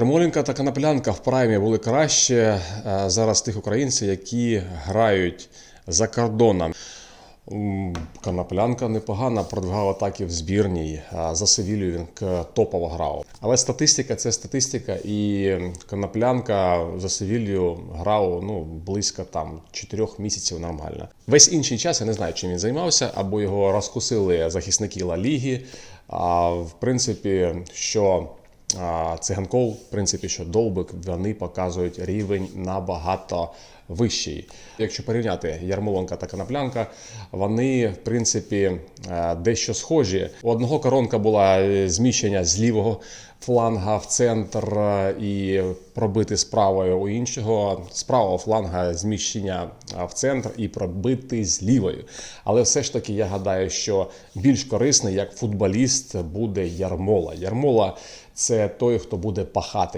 Ярмоленка та Коноплянка в праймі були краще е, зараз тих українців, які грають за кордоном. М, Коноплянка непогано продвигав атаки в збірній. За Севілію він топово грав. Але статистика це статистика, і Коноплянка за Севілію грав ну, близько там 4 місяців нормально. Весь інший час я не знаю, чим він займався, або його розкусили захисники Ла Ліги. А в принципі, що циганков, в принципі, що Довбик, вони показують рівень набагато вищий. Якщо порівняти ярмолонка та Коноплянка, вони в принципі е, дещо схожі. У одного коронка була е, зміщення з лівого фланга в центр е, і пробити справою у іншого з правого фланга зміщення в центр і пробити з лівою. Але все ж таки я гадаю, що більш корисний як футболіст буде Ярмола. Ярмола це той, хто буде пахати.